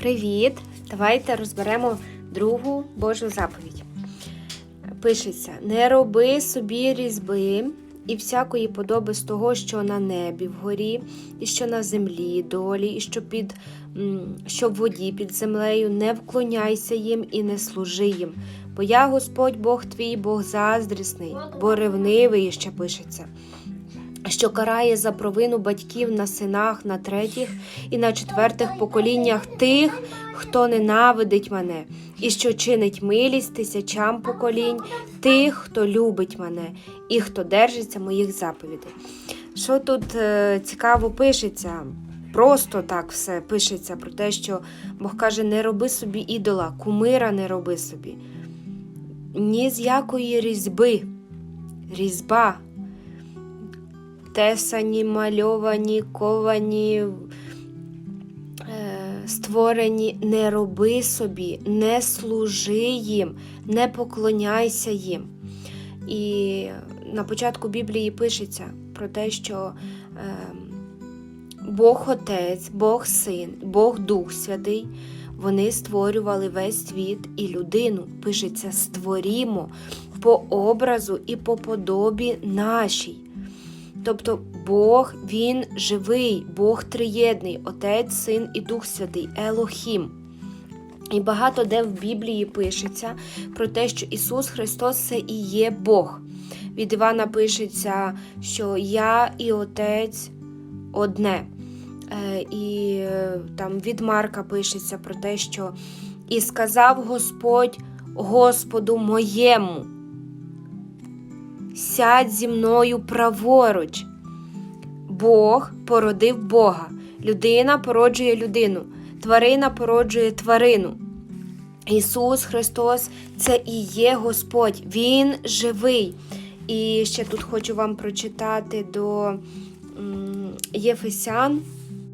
Привіт! Давайте розберемо другу Божу заповідь. Пишеться: не роби собі різьби і всякої подоби з того, що на небі вгорі, і що на землі долі, і що під що в воді під землею, не вклоняйся їм і не служи їм. Бо я Господь Бог твій, Бог заздрісний, бо ревнивий ще пишеться. Що карає за провину батьків на синах, на третіх і на четвертих поколіннях тих, хто ненавидить мене, і що чинить милість тисячам поколінь, тих, хто любить мене, і хто держиться моїх заповідей. Що тут е, цікаво пишеться? Просто так все пишеться про те, що Бог каже: не роби собі ідола, кумира не роби собі. Ні з якої різьби. Різьба тесані, мальовані, ковані, е, створені, не роби собі, не служи їм, не поклоняйся їм. І на початку Біблії пишеться про те, що е, Бог Отець, Бог Син, Бог Дух Святий. Вони створювали весь світ і людину. Пишеться створімо по образу і по подобі нашій. Тобто Бог Він живий, Бог триєдний, Отець, Син і Дух Святий, Елохім. І багато де в Біблії пишеться про те, що Ісус Христос це і є Бог. Від Івана пишеться, що я і Отець одне. Е, І е, там від Марка пишеться про те, що і сказав Господь Господу моєму сядь зі мною праворуч. Бог породив Бога, людина породжує людину, тварина породжує тварину. Ісус Христос це і є Господь, Він живий. І ще тут хочу вам прочитати до Єфесян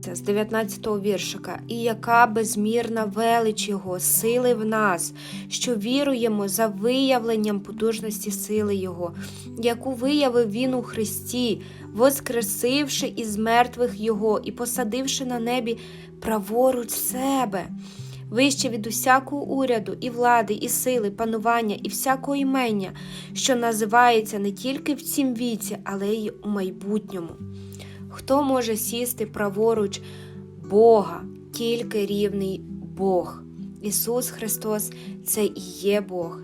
це з 19-го віршика. І яка безмірна велич Його, сили в нас, що віруємо за виявленням потужності сили Його, яку виявив Він у Христі, воскресивши із мертвих Його і посадивши на небі праворуч себе. Вище від усякого уряду, і влади, і сили, панування, і всякого імення, що називається не тільки в цім віці, але й у майбутньому. Хто може сісти праворуч Бога, тільки рівний Бог. Ісус Христос це і є Бог.